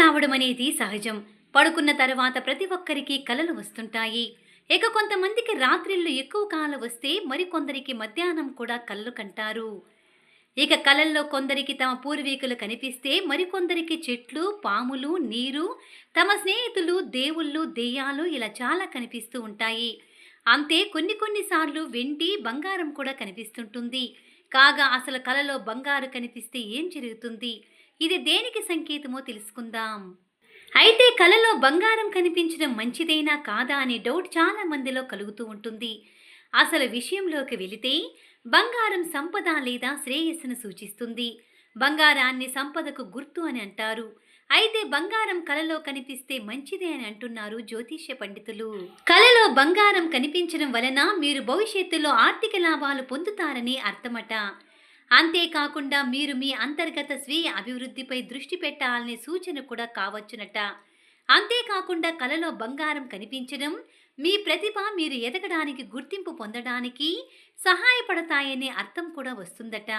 రావడం అనేది సహజం. పడుకున్న తర్వాత ప్రతి ఒక్కరికి కలలు వస్తుంటాయి. ఇక కొంతమందికి రాత్రిళ్ళు ఎక్కువ కాలం వస్తే మరికొందరికి మధ్యాహ్నం కూడా కళ్ళు కంటారు. ఇక కలల్లో కొందరికి తమ పూర్వీకులు కనిపిస్తే మరికొందరికి చెట్లు పాములు నీరు తమ స్నేహితులు దేవుళ్ళు దెయ్యాలు ఇలా చాలా కనిపిస్తూ ఉంటాయి. అంతే కొన్ని కొన్నిసార్లు వెండి బంగారం కూడా కనిపిస్తుంటుంది. కాగా అసలు కలలో బంగారు కనిపిస్తే ఏం జరుగుతుంది? ఇది దేనికి సంకేతమో తెలుసుకుందాం. అయితే కలలో బంగారం కనిపించడం మంచిదేనా కాదా అనే డౌట్ చాలా మందిలో కలుగుతూ ఉంటుంది. అసలు విషయంలోకి వెళితే బంగారం సంపద లేదా శ్రేయస్సును సూచిస్తుంది. బంగారాన్ని సంపదకు గుర్తు అని అంటారు. అయితే బంగారం కలలో కనిపిస్తే మంచిదే అని అంటున్నారు జ్యోతిష్య పండితులు. కలలో బంగారం కనిపించడం వలన మీరు భవిష్యత్తులో ఆర్థిక లాభాలు పొందుతారని అర్థమట. అంతేకాకుండా మీరు మీ అంతర్గత స్వీయ అభివృద్ధిపై దృష్టి పెట్టాలనే సూచన కూడా కావచ్చునట. అంతేకాకుండా కలలో బంగారం కనిపించడం మీ ప్రతిభ మీరు ఎదగడానికి గుర్తింపు పొందడానికి సహాయపడతాయనే అర్థం కూడా వస్తుందట.